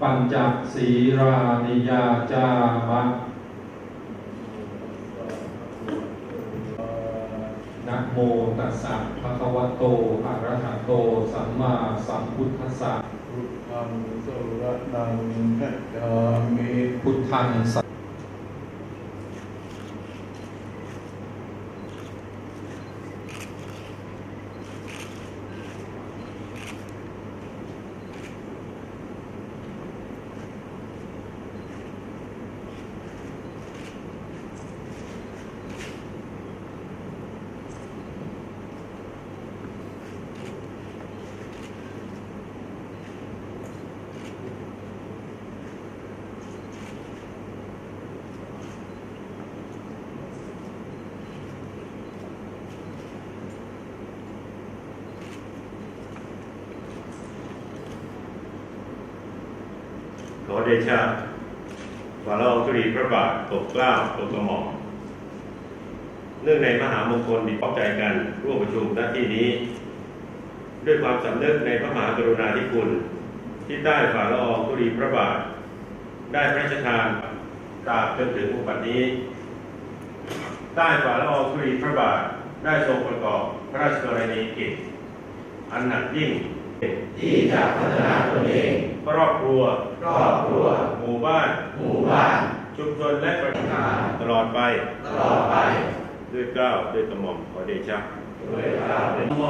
ปัญจศีรานิยาจามะนะโมตัสสะภะคะวะโตอะระหะโต สัมมาสัมพุทธัสสะพุทธังสรนังคัจฉามิพุทธังสั ขอเดชะฝ่าละอองธุลีพระบาทปกกล้าปกกระหม่อมเนื่องในมหามงคลดีพร้อใจกันร่วมประชุมณที่นี้ ด้วยความสำนึกในพระมหากรุณาธิคุณ ที่ได้ฝ่าละอองธุลีพระบาท ได้พระราชทานตราบจนถึงปัจจุบันนี้ได้ฝ่าละอองธุลีพระบาทได้ทรงประกอบพระราชกรณียกิจ อันหนักยิ่ง ที่จะพัฒนาตนเอง ครอบครัว ครอบครัว หมู่บ้าน หมู่บ้าน ชุมชนและประชาชนตลอดไป ตลอดไป ด้วยเกล้าวด้วยกระหม่อมขอเดชะด้วยกล่าวเป็นโม